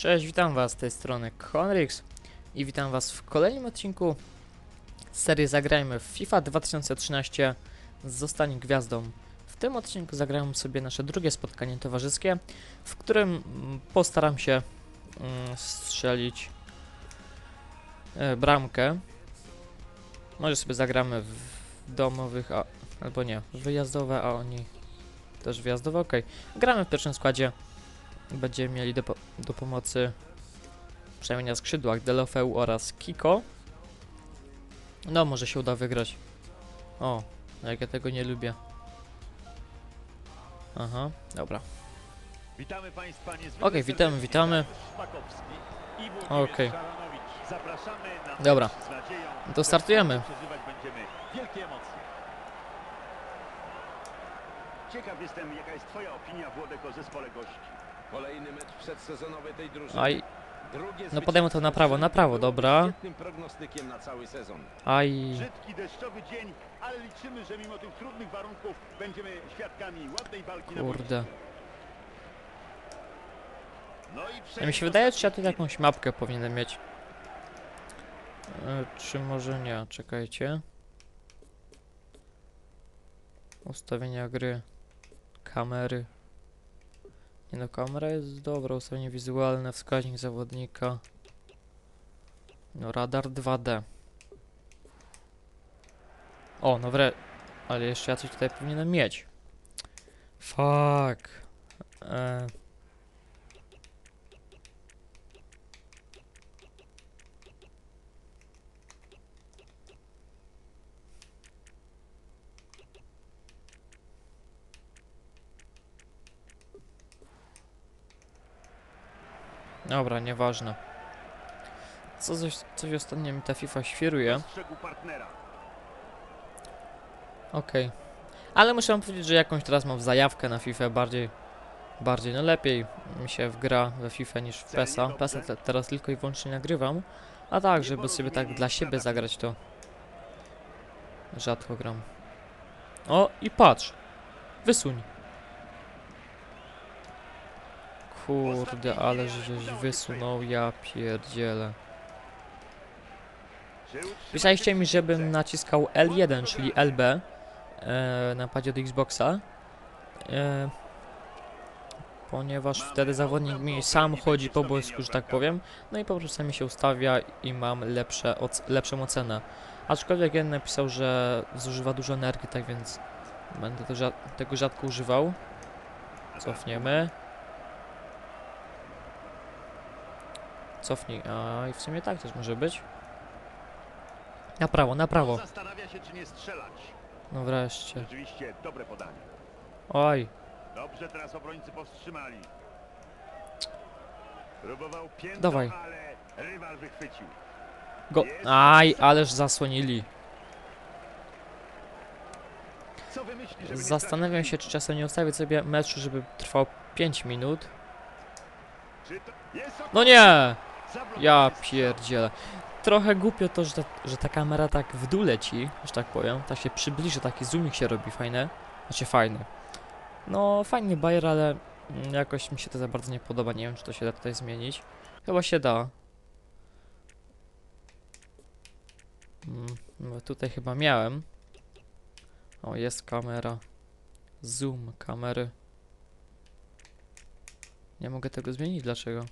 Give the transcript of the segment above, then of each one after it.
Cześć, witam was z tej strony Konrix i witam was w kolejnym odcinku serii Zagrajmy w FIFA 2013 Zostań Gwiazdą. W tym odcinku zagrałem sobie nasze drugie spotkanie towarzyskie, w którym mm, postaram się mm, strzelić e, bramkę. Może sobie zagramy w domowych, a, albo nie, wyjazdowe, a oni też wyjazdowe, ok. Gramy w pierwszym składzie. Będziemy mieli do, po do pomocy, przynajmniej na skrzydłach, Delofeu oraz Kiko. No, może się uda wygrać. O, jak ja tego nie lubię. Aha, dobra. Witamy Państwa Okej, witamy, witamy. Na Dobra. To startujemy. Ciekaw jestem, jaka jest Twoja opinia, Włodek, o zespole gości. Kolejny mecz przedsezonowy tej drużyny. Aj, no podajmy to na prawo, na prawo, dobra. Świetnym prognostykiem na cały sezon. aj. Brzydki, deszczowy dzień, ale liczymy, że mimo tych trudnych warunków będziemy świadkami ładnej walki na Kurde. No i Ja mi się wydaje, że ja tu jakąś mapkę powinienem mieć. E, czy może nie? Czekajcie. Ustawienia gry. Kamery. Nie no, kamera jest dobra, ustawienie wizualne, wskaźnik zawodnika. No, radar 2D. O, no wre... Ale jeszcze ja coś tutaj powinienem mieć. Fuck. E, Dobra, nieważne. Co coś, coś ostatnio mi ta FIFA świruje. Okej. Ale muszę wam powiedzieć, że jakąś teraz mam zajawkę na FIFA bardziej. Bardziej, no lepiej mi się wgra we FIFA niż w PESA. PESA te, teraz tylko i wyłącznie nagrywam. A tak, żeby sobie tak dla siebie zagrać to rzadko gram. O i patrz. Wysuń. Kurde, ale żeś wysunął, ja pierdzielę. Pisaliście mi, żebym naciskał L1, czyli LB e, na padzie od Xboxa. E, ponieważ wtedy zawodnik mi sam chodzi po boisku, że tak powiem. No i po prostu mi się ustawia i mam lepsze oc lepszą ocenę. Aczkolwiek jeden napisał, że zużywa dużo energii, tak więc będę tego rzadko używał. Cofniemy. Cofnij. A i w sumie tak też może być. Na prawo, na prawo. Zastanawia się, czy nie strzelać. No wreszcie. Rzeczywiście dobre podanie. Oj, Dobrze teraz obrońcy powstrzymali. Próbował piętno, Dawaj. ale rywal wychwycił. go. Aj, ależ zasłonili. Zastanawiam się, czy czasem nie ustawić sobie meczu, żeby trwał 5 minut. No nie! Ja pierdzielę. Trochę głupio to, że ta, że ta kamera tak w dół leci, że tak powiem. Tak się przybliży, taki zoomik się robi fajny. Znaczy fajny. No, fajny bajer, ale jakoś mi się to za bardzo nie podoba. Nie wiem, czy to się da tutaj zmienić. Chyba się da. Mm, no tutaj chyba miałem. O, jest kamera. Zoom kamery. Nie mogę tego zmienić, dlaczego?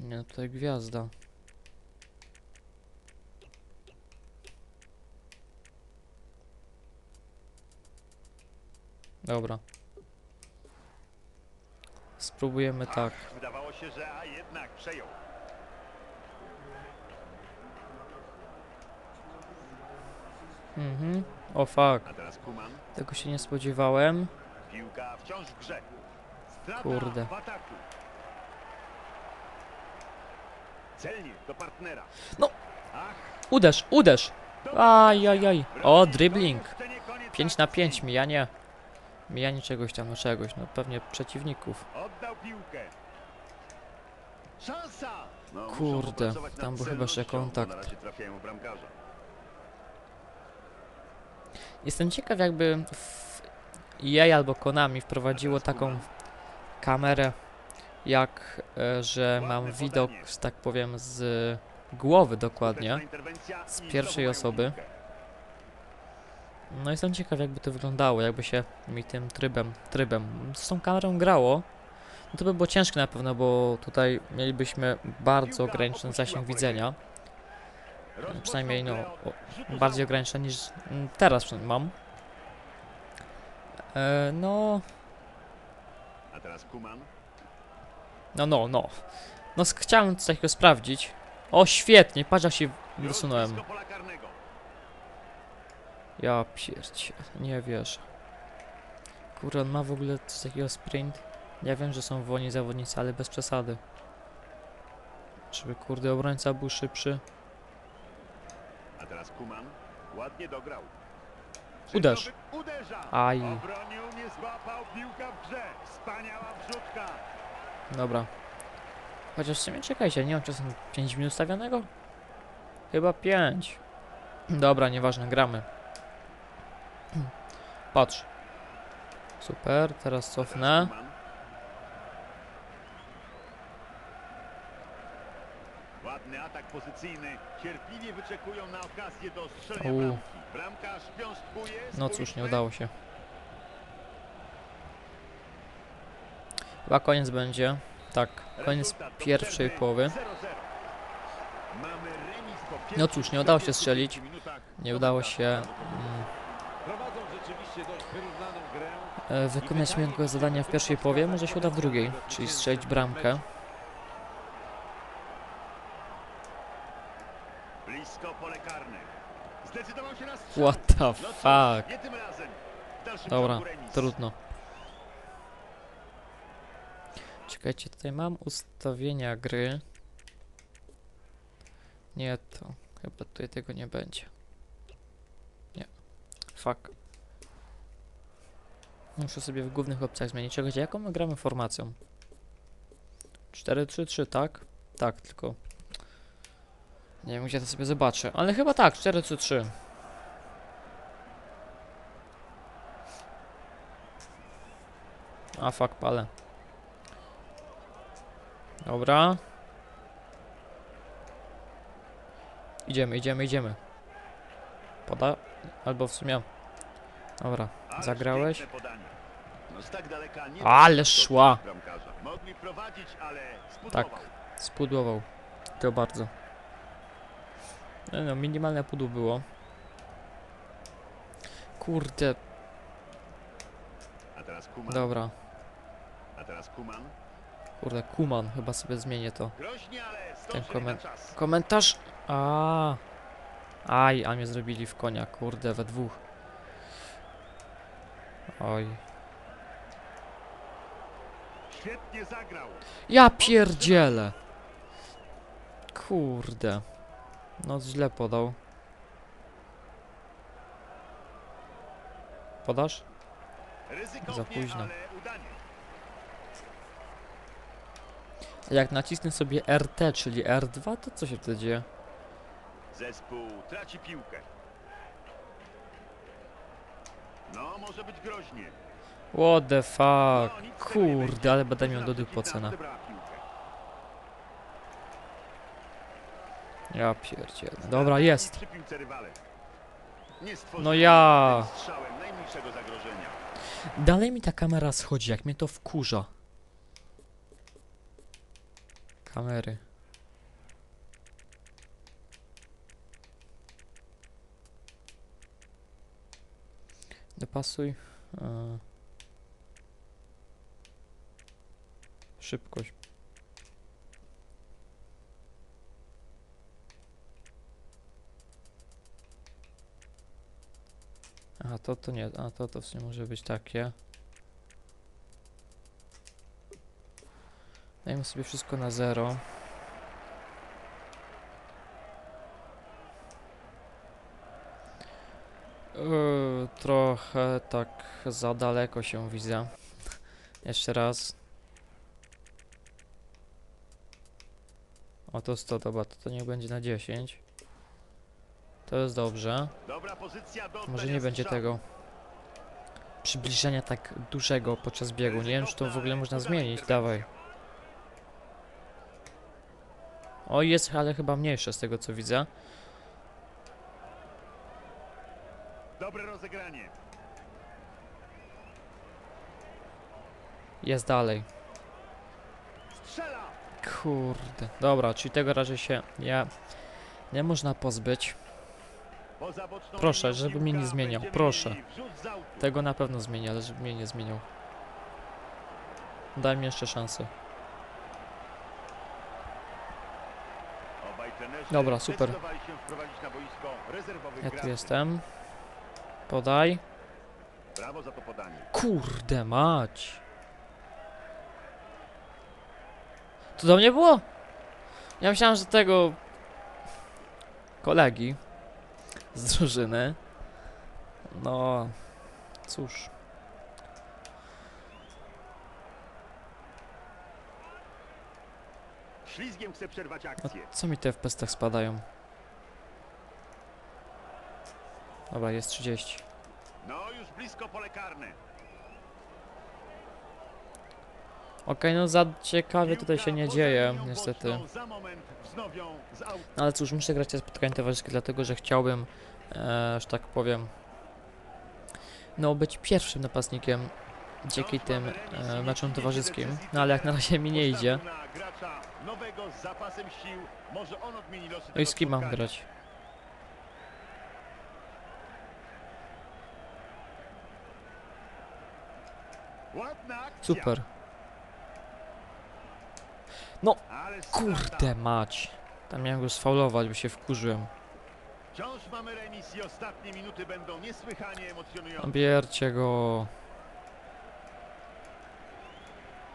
Nie, tutaj gwiazda. Dobra. Spróbujemy tak. Wydawało się, że a jednak przejął. Mhm. O fuck. Tego się nie spodziewałem. Piłka wciąż w grze. Strata Kurde. w ataku. Celnie do partnera. No. Uderz, uderz! Ajajaj. O, dribbling. to nie koniec 5 na akcji. 5, mijanie. Mijanie czegoś tam, no czegoś, no pewnie przeciwników. No, Kurde, tam był chyba jeszcze kontakt. Jestem ciekaw jakby w EA albo Konami wprowadziło taką kamerę, jak e, że mam widok, że tak powiem, z głowy dokładnie. Z pierwszej osoby. No jestem ciekaw jakby to wyglądało, jakby się mi tym trybem, trybem z tą kamerą grało. No to by było ciężkie na pewno, bo tutaj mielibyśmy bardzo ograniczony zasięg widzenia. Przynajmniej no, bardziej ograniczony niż teraz mam. E, no, A teraz Kuman. No, no, no. No chciałem coś takiego sprawdzić. O świetnie, patrz jak się wysunąłem. Ja pierdzie, nie wierzę. Kurde, on ma w ogóle coś takiego sprint? Ja wiem, że są wolni zawodnicy, ale bez przesady. Żeby kurde obrońca był szybszy. A teraz Kuman. Ładnie dograł. Uderz. Aj. Obronił, nie złapał piłka w grze. Wspaniała wrzutka. Dobra. Chociaż w sumie czekajcie, nie mam czasem 5 minut stawionego? Chyba 5. Dobra, nieważne, gramy. Patrz. Super, teraz cofnę. Ładny atak pozycyjny. Cierpliwie wyczekują na okazję do strzelenia bramki. Bramkarz piąstkuje. No cóż, nie udało się. Chyba koniec będzie. Tak, koniec pierwszej połowy. 0-0. Mamy remis po No cóż, nie udało się 45 strzelić. Nie udało się mm, e, wykonać miękkiego zadania w pierwszej połowie. Może się uda w drugiej, czyli strzelić bramkę. What the No fuck. Dobra, trudno. Czekajcie, tutaj mam ustawienia gry. Nie to. Chyba tutaj tego nie będzie. Nie. Fuck. Muszę sobie w głównych opcjach zmienić. Czekajcie, jaką my gramy formacją? 4-3-3, tak? Tak, tylko... Nie wiem, gdzie to sobie zobaczę. Ale chyba tak, 4-3-3. A fuck, palę. Dobra. Idziemy, idziemy, idziemy. Poda... Albo w sumie... Dobra, zagrałeś? No tak Ale szła. Tak. Spudłował. To bardzo. No, no minimalne pudło było. Kurde, dobra. A teraz Kuman. Kurde, Kuman, chyba sobie zmienię to. Zdążyli komen-. Komentarz. A. Aj, a mnie zrobili w konia, kurde, we dwóch. Oj. Ja pierdzielę. Kurde. No źle podał. Podasz? Za późno. ale udanie. Jak nacisnę sobie RT, czyli R2, to co się wtedy dzieje? Zespół traci piłkę. No, może być groźnie. What the fuck? No, Kurde, ale będę miał do odebrała piłkę. Ja pierdzielę. Dobra, jest. No ja. Dalej mi ta kamera schodzi, jak mnie to wkurza. Kamery. Dopasuj. E. Szybkość. Aha, to to nie, a to to w sumie może być takie. Dajmy sobie wszystko na zero. Yy, trochę tak za daleko się widzę. Jeszcze raz. O to 100, dobra, to, to niech będzie na 10. To jest dobrze. Może nie będzie tego. przybliżenia tak dużego podczas biegu. Nie wiem, czy to w ogóle można zmienić. Dawaj. O, jest, ale chyba mniejsze z tego co widzę. Dobre rozegranie. Jest dalej. Kurde. Dobra, czyli tego raczej się nie, nie można pozbyć. Proszę, żeby mnie nie zmieniał, proszę. Tego na pewno zmieni, ale żeby mnie nie zmieniał. Daj mi jeszcze szansę. Dobra, super. Ja tu jestem. Podaj. Brawo za to podanie. Kurde mać. To do mnie było? Ja myślałem, że tego kolegi z drużyny. No, cóż. Ślizgiem chce przerwać akcję. co mi te w pestach spadają? Dobra, jest 30. No już blisko pole karne. Okej, no za ciekawie tutaj się nie dzieje, niestety. No ale cóż, muszę grać te spotkania towarzyskie, dlatego że chciałbym, e, że tak powiem, no być pierwszym napastnikiem dzięki tym e, meczom towarzyskim. No ale jak na razie mi nie idzie. Nowego z zapasem sił. Może on odmieni losy No i z kim mam grać? Super. Strata. Kurde mać. Tam miałem go sfaulować, bo się wkurzyłem. Wciąż mamy remis i ostatnie minuty będą niesłychanie emocjonujące. Biercie go.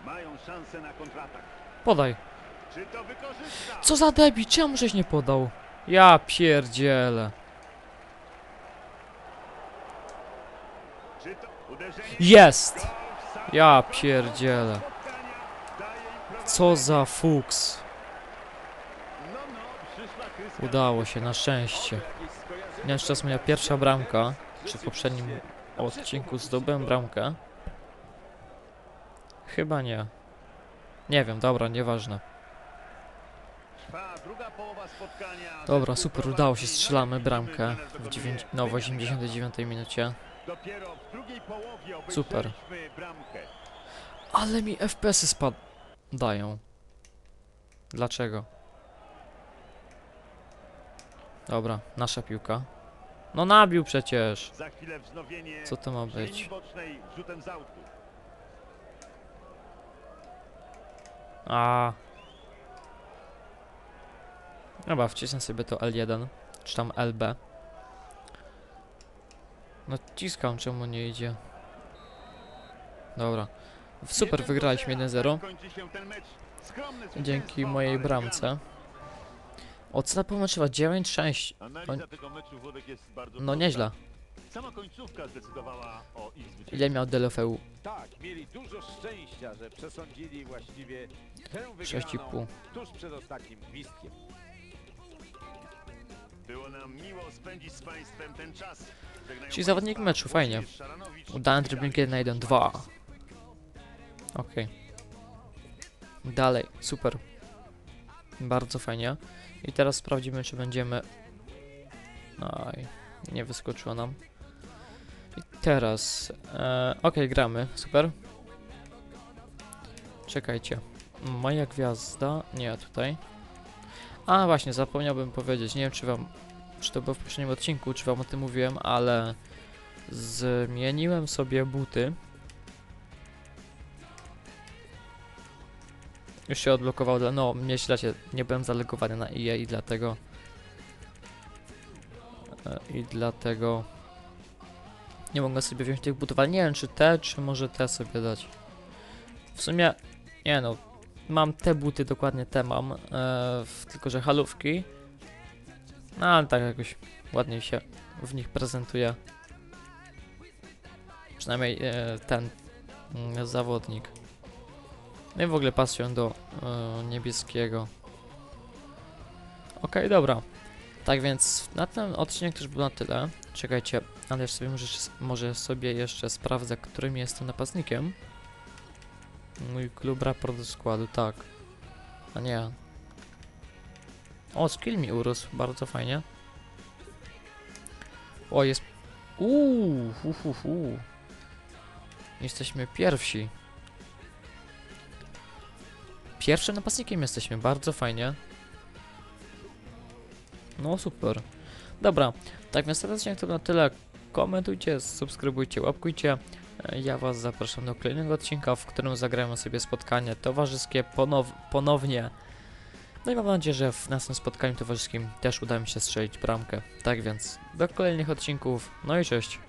Mają szansę na kontratak. Podaj. Co za debil, czemu żeś nie podał? Ja pierdzielę. Jest! Ja pierdzielę. Co za fuks. No, no. Udało się, na szczęście. To jest moja pierwsza bramka, czy w poprzednim odcinku zdobyłem bramkę. Chyba nie. Nie wiem, dobra, nieważne. Dobra, super, udało się, strzelamy bramkę w, no, w zmiany. 89 minucie. Super. Ale mi FPS-y spadają. Dlaczego? Dobra, nasza piłka. No nabił przecież. Co to ma być? A. Dobra, wcisnę sobie to L1, czy tam LB. No ciskam, czemu nie idzie. Dobra. Super, 1 do wygraliśmy 0. 1-0 Tak dzięki mojej bramce. Ocena pomyczowa 9-6. wygrane. Analiza tego meczu Włodek jest bardzo No prosta. nieźle. Sama końcówka zdecydowała o ich zwycięstwie. Ile miał Delofeu? Tak, mieli dużo szczęścia, że przesądzili właściwie tę wygraną 6,5. tuż przed ostatnim gwizdkiem. Było nam miło spędzić z Państwem ten czas. Żegnają Czyli zawodnik państwa meczu, fajnie. Włodzimierz Szaranowicz Udany dribbling Dariusz 1 1 Szwajc. 2. Okej. Dalej, super. Bardzo fajnie. I teraz sprawdzimy, czy będziemy. Aj, nie wyskoczyło nam. I teraz. E, Okej, gramy, super. Czekajcie. Moja gwiazda. Nie, tutaj. A właśnie, zapomniałbym powiedzieć. Nie wiem, czy wam. Czy to było w poprzednim odcinku, czy wam o tym mówiłem, ale. Zmieniłem sobie buty. Już się odblokował, no mnie śledzie, nie byłem zalegowany na EA i dlatego e, i dlatego nie mogę sobie wziąć tych butów, ale nie wiem czy te, czy może te sobie dać. W sumie, nie no, mam te buty, dokładnie te mam, e, tylko że halówki, no ale tak jakoś ładniej się w nich prezentuje. Przynajmniej e, ten mm, zawodnik. No i w ogóle pasują do e, niebieskiego. Okej, dobra. Tak więc na ten odcinek też był na tyle. Czekajcie, ale sobie może, może sobie jeszcze sprawdzę, którym jestem napastnikiem. Mój klub raport do składu, tak. A nie. O, skill mi urósł, bardzo fajnie. O, jest... Uuu, hu, hu, hu. Jesteśmy pierwsi. Pierwszym napastnikiem jesteśmy, bardzo fajnie. No super. Dobra, tak więc odcinek to na tyle. Komentujcie, subskrybujcie, łapkujcie. Ja Was zapraszam do kolejnego odcinka, w którym zagramy sobie spotkanie towarzyskie ponow ponownie. No i mam nadzieję, że w następnym spotkaniu towarzyskim też uda mi się strzelić bramkę. Tak więc, do kolejnych odcinków. No i cześć.